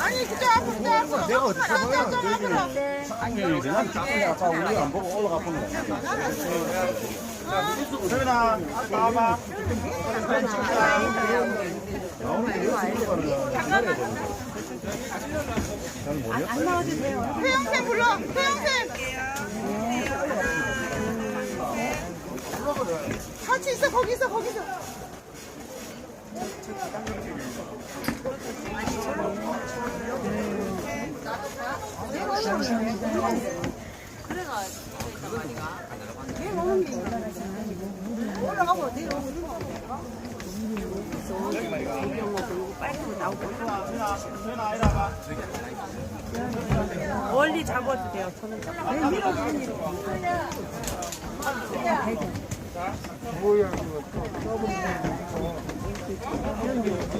아니 그쪽 앞으로 그쪽 앞으로 내가 앞으로 상경이 그냥 짝꿍이 아까 우리 안 보고 올라가 보는 거야. 소연아, 나와봐. 회영쌤 불러 회영쌤 같이 있어 거기 있어 거기 있어 소연아, 이리 와봐. 멀리 잡아도 돼요. 저는